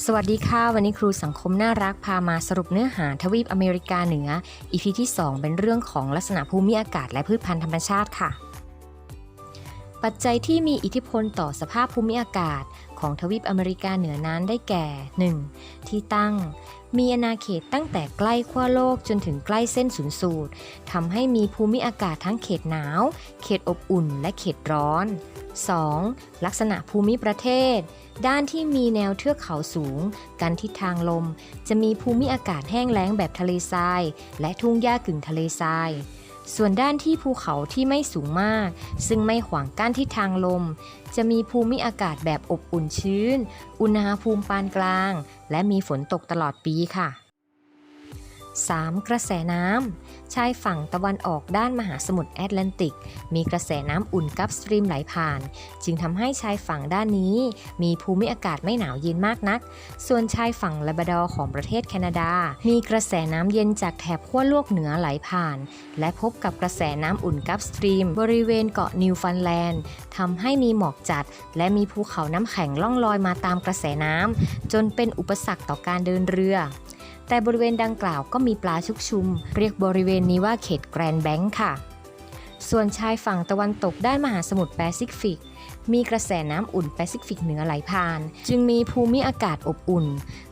สวัสดีค่ะ วันนี้ครูสังคมน่ารักพามาสรุปเนื้อหาทวีปอเมริกาเหนืออีพีที่ 2 เป็นเรื่องของลักษณะภูมิอากาศและพืชพันธุ์ธรรมชาติค่ะ ปัจจัยที่มีอิทธิพลต่อสภาพภูมิอากาศ ของทวีปอเมริกาเหนือนั้นได้แก่ 1. ที่ตั้ง มีอาณาเขตตั้งแต่ใกล้ขั้วโลกจนถึงใกล้เส้นศูนย์สูตรทำให้มีภูมิอากาศทั้งเขตหนาว เขตอบอุ่น และเขตร้อน 2. ลักษณะภูมิประเทศ ด้านที่มีแนวเทือกเขาสูง กันทิศทางลม จะมีภูมิอากาศแห้งแล้งแบบทะเลทราย และทุ่งหญ้ากึ่งทะเลทราย ส่วนด้านที่ภูเขาที่ไม่สูงมาก ซึ่งไม่ขวางกั้นทิศทางลม จะมีภูมิอากาศแบบอบอุ่นชื้น อุณหภูมิปานกลาง และมีฝนตกตลอดปีค่ะ 3. กระแสน้ำชายฝั่งตะวันออกด้านมหาสมุทรแอตแลนติก มีกระแสน้ำอุ่นกับสตรีมไหลผ่าน จึงทำให้ชายฝั่งด้านนี้ มีภูมิอากาศไม่หนาวเย็นมากนัก ส่วนชายฝั่งลาบราดอร์ของประเทศแคนาดา มีกระแสน้ำเย็นจากแถบขั้วโลกเหนือไหลผ่าน และพบกับกระแสน้ำอุ่นกับสตรีม บริเวณเกาะนิวฟันแลนด์ทำให้มีหมอกจัด และมีภูเขาน้ำแข็งล่องลอยมาตามกระแสน้ำจนเป็นอุปสรรคต่อการเดินเรือ แต่บริเวณดังกล่าวก็มีปลาชุกชุม เรียกบริเวณนี้ว่าเขตแกรนแบงค์ค่ะ ส่วนชายฝั่งตะวันตกด้านมหาสมุทรแปซิฟิก มีกระแสน้ำอุ่นแปซิฟิกเหนือไหลผ่าน จึงมีภูมิอากาศอบอุ่น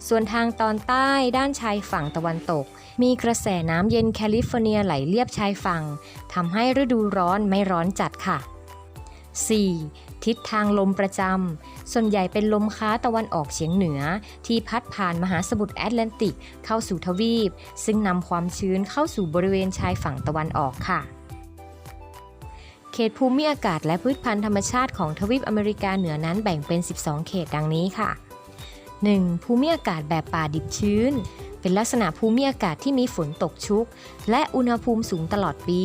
ส่วนทางตอนใต้ด้านชายฝั่งตะวันตก มีกระแสน้ำเย็นแคลิฟอร์เนียไหลเลียบชายฝั่งทำให้ฤดูร้อนไม่ร้อนจัดค่ะ 4. ทิศทางลมประจำ ส่วนใหญ่เป็นลมค้าตะวันออกเฉียงเหนือ ที่พัดผ่านมหาสมุทรแอตแลนติกเข้าสู่ทวีป ซึ่งนำความชื้นเข้าสู่บริเวณชายฝั่งตะวันออกค่ะ เขตภูมิอากาศและพืชพันธุ์ธรรมชาติของทวีปอเมริกาเหนือนั้นแบ่งเป็น 12 เขตดังนี้ค่ะ 1. ภูมิอากาศแบบป่าดิบชื้น เป็นลักษณะภูมิอากาศที่มีฝนตกชุก และอุณหภูมิสูงตลอดปี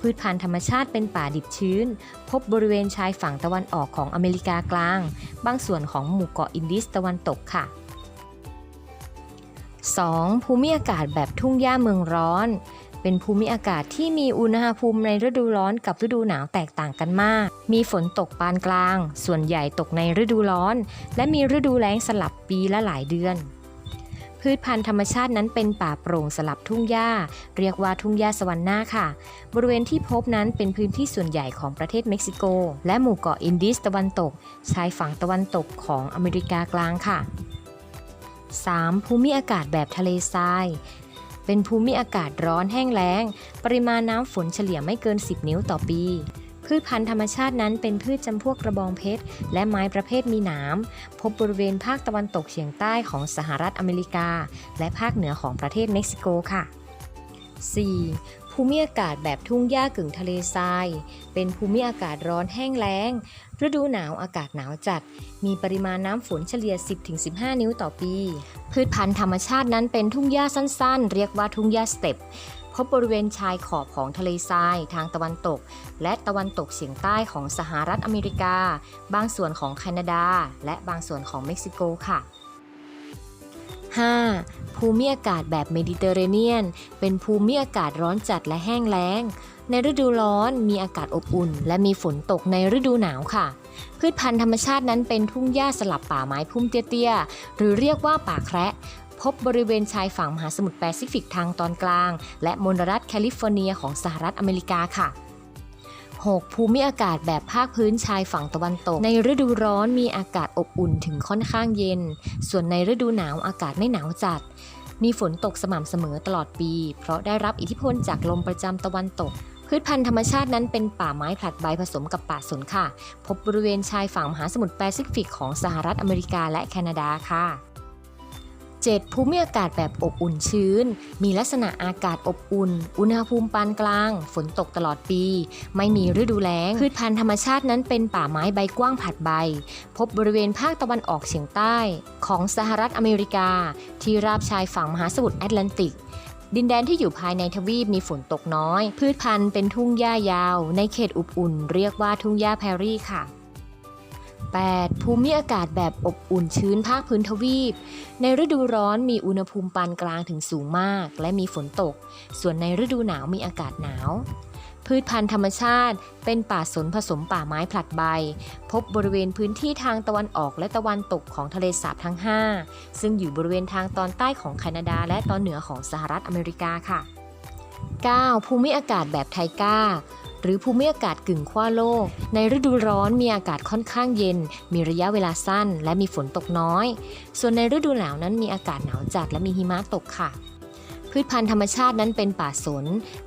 พืชพันธุ์ธรรมชาติเป็นป่าดิบชื้น พบบริเวณชายฝั่งตะวันออกของอเมริกากลาง บางส่วนของหมู่เกาะอินดิสตะวันตกค่ะ 2. ภูมิอากาศแบบทุ่งหญ้าเมืองร้อน เป็นภูมิอากาศที่มีอุณหภูมิในฤดูร้อนกับฤดูหนาวแตกต่างกันมาก มีฝนตกปานกลาง ส่วนใหญ่ตกในฤดูร้อน และมีฤดูแล้งสลับปีละหลายเดือน พืชพันธุ์ธรรมชาตินั้นเป็นป่าโปร่งสลับทุ่งหญ้า เรียกว่าทุ่งหญ้าสวรรค์หน้าค่ะ บริเวณที่พบนั้นเป็นพื้นที่ส่วนใหญ่ของประเทศเม็กซิโก และหมู่เกาะอินดิสตะวันตก ชายฝั่งตะวันตกของอเมริกากลางค่ะ 3. ภูมิอากาศแบบทะเลทราย เป็นภูมิอากาศร้อนแห้งแล้ง ปริมาณน้ำฝนเฉลี่ยไม่เกิน 10 นิ้วต่อปี พืชพันธุ์ธรรมชาตินั้นเป็นพืชจำพวกกระบองเพชร และไม้ประเภทมีหนาม พบบริเวณภาคตะวันตกเฉียงใต้ของสหรัฐอเมริกา และภาคเหนือของประเทศเม็กซิโกค่ะ 4. ภูมิอากาศแบบทุ่งหญ้ากึ่งทะเลทราย เป็นภูมิอากาศร้อนแห้งแล้ง ฤดูหนาวอากาศหนาวจัด มีปริมาณน้ำฝนเฉลี่ย 10-15 นิ้วต่อปี พืชพันธุ์ธรรมชาตินั้นเป็นทุ่งหญ้าสั้น ๆ เรียกว่าทุ่งหญ้าสเต็ป พบบริเวณชายขอบของทะเลทรายทางตะวันตก และตะวันตกเฉียงใต้ของสหรัฐอเมริกา บางส่วนของแคนาดา และบางส่วนของเม็กซิโกค่ะ 5. ภูมิอากาศแบบเมดิเตอร์เรเนียน เป็นภูมิอากาศร้อนจัดและแห้งแล้ง ในฤดูร้อนมีอากาศอบอุ่น และมีฝนตกในฤดูหนาวค่ะ พืชพันธุ์ธรรมชาตินั้นเป็นทุ่งหญ้าสลับป่าไม้พุ่มเตี้ยๆ หรือเรียกว่าป่าแคระ พบบริเวณชายฝั่งมหาสมุทรแปซิฟิกทางตอนกลาง และมลรัฐแคลิฟอร์เนียของสหรัฐอเมริกาค่ะ 6. ภูมิอากาศแบบภาคพื้นชายฝั่งตะวันตก ในฤดูร้อนมีอากาศอบอุ่นถึงค่อนข้างเย็น ส่วนในฤดูหนาวอากาศไม่หนาวจัด มีฝนตกสม่ำเสมอตลอดปี เพราะได้รับอิทธิพลจากลมประจำตะวันตก พืชพันธุ์ธรรมชาตินั้นเป็นป่าไม้ผลัดใบผสมกับป่าสนค่ะ พบบริเวณชายฝั่งมหาสมุทรแปซิฟิกของสหรัฐอเมริกาและแคนาดาค่ะ 7. ภูมิอากาศแบบอบอุ่นชื้น มีลักษณะอากาศอบอุ่น อุณหภูมิปานกลาง ฝนตกตลอดปี ไม่มีฤดูแล้ง พืชพันธุ์ธรรมชาตินั้นเป็นป่าไม้ใบกว้างผัดใบ พบบริเวณภาคตะวันออกเฉียงใต้ ของสหรัฐอเมริกา ที่ราบชายฝั่งมหาสมุทรแอตแลนติกดินแดนที่อยู่ภายในทวีปมีฝนตกน้อย พืชพันธุ์เป็นทุ่งหญ้ายาว ในเขตอบอุ่น เรียกว่าทุ่งหญ้าแพรรี่ค่ะ 8. ภูมิอากาศแบบอบอุ่นชื้นภาคพื้นทวีป ในฤดูร้อนมีอุณหภูมิปานกลางถึงสูงมาก และมีฝนตก ส่วนในฤดูหนาวมีอากาศหนาว พืชพันธุ์ธรรมชาติ เป็นป่าสนผสมป่าไม้ผลัดใบ พบบริเวณพื้นที่ทางตะวันออกและตะวันตกของทะเลสาบทั้ง 5 ซึ่งอยู่บริเวณทางตอนใต้ของแคนาดา และตอนเหนือของสหรัฐอเมริกาค่ะ 9. ภูมิอากาศแบบไทก้า หรือภูมิอากาศกึ่งขั้วโลก ในฤดูร้อนมีอากาศค่อนข้างเย็น มีระยะเวลาสั้น และมีฝนตกน้อย ส่วนในฤดูหนาวนั้นมีอากาศหนาวจัดและมีหิมะตกค่ะพืชพันธุ์ธรรมชาตินั้นเป็นป่าสน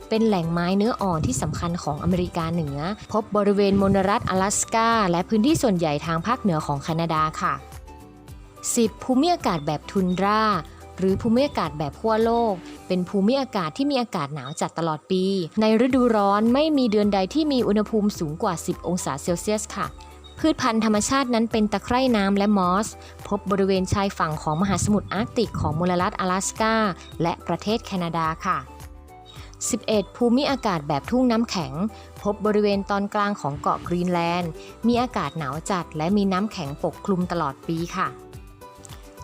เป็นแหล่งไม้เนื้ออ่อนที่สำคัญของอเมริกาเหนือ พบบริเวณมณรัฐ阿拉สกาและพื้นที่ส่วนใหญ่ทางภาคเหนือของแคนาดาค่ะ 10. ภูมิอากาศแบบทุนดรา หรือภูมิอากาศแบบขั้วโลก เป็นภูมิอากาศที่มีอากาศหนาวจัดตลอดปี ในฤดูร้อนไม่มีเดือนใดที่มีอุณหภูมิสูงกว่า 10 องศาเซลเซียสค่ะพืชพันธุ์ธรรมชาตินั้นเป็นตะไคร่น้ำและมอส พบบริเวณชายฝั่งของมหาสมุทรอาร์กติกของมลรัฐ阿拉สกาและประเทศแคนาดาค่ะ 11. ภูมิอากาศแบบทุ่งน้ำแข็ง พบบริเวณตอนกลางของเกาะกรีนแลนด์ มีอากาศหนาวจัดและมีน้ำแข็งปกคลุมตลอดปีค่ะ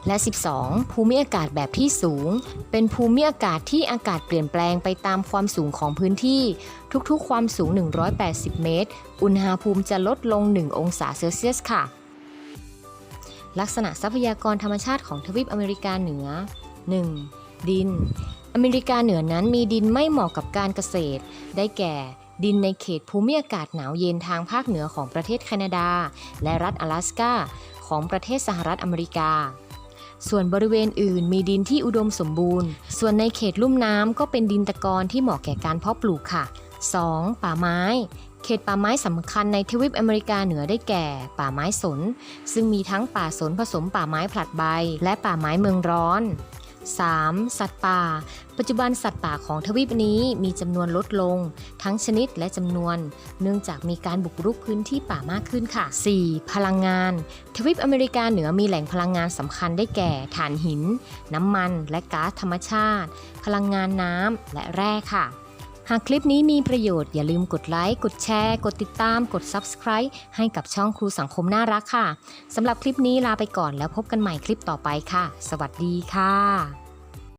และ 12. ภูมิอากาศแบบที่สูง เป็นภูมิอากาศที่อากาศเปลี่ยนแปลงไปตามความสูงของพื้นที่ ทุกๆ ความสูง 180 เมตร อุณหภูมิจะลดลง 1 องศาเซลเซียสค่ะ ลักษณะทรัพยากรธรรมชาติของทวีปอเมริกาเหนือ 1. ดิน อเมริกาเหนือนั้นมีดินไม่เหมาะกับการเกษตร ได้แก่ดินในเขตภูมิอากาศหนาวเย็นทางภาคเหนือของประเทศแคนาดา และรัฐ阿拉สกาของประเทศสหรัฐอเมริกา ส่วนบริเวณอื่นมีดินที่อุดมสมบูรณ์ ส่วนในเขตลุ่มน้ำก็เป็นดินตะกอนที่เหมาะแก่การเพาะปลูกค่ะ 2. ป่าไม้ เขตป่าไม้สำคัญในทวีปอเมริกาเหนือได้แก่ ป่าไม้สน ซึ่งมีทั้งป่าสนผสมป่าไม้ผลัดใบ และป่าไม้เมืองร้อน 3. สัตว์ป่า ปัจจุบันสัตว์ป่าของทวีปนี้มีจำนวนลดลง ทั้งชนิดและจำนวน เนื่องจากมีการบุกรุกพื้นที่ป่ามากขึ้นค่ะ 4. พลังงาน ทวีปอเมริกาเหนือมีแหล่งพลังงานสำคัญได้แก่ถ่านหิน น้ำมัน และก๊าซธรรมชาติ พลังงานน้ำและแร่ค่ะ หากคลิปนี้มีประโยชน์อย่าลืมกดไลค์ กดแชร์ กดติดตาม กด Subscribe ให้กับช่องครูสังคมน่ารักค่ะสำหรับคลิปนี้ลาไปก่อนแล้วพบกันใหม่คลิปต่อไปค่ะ สวัสดีค่ะ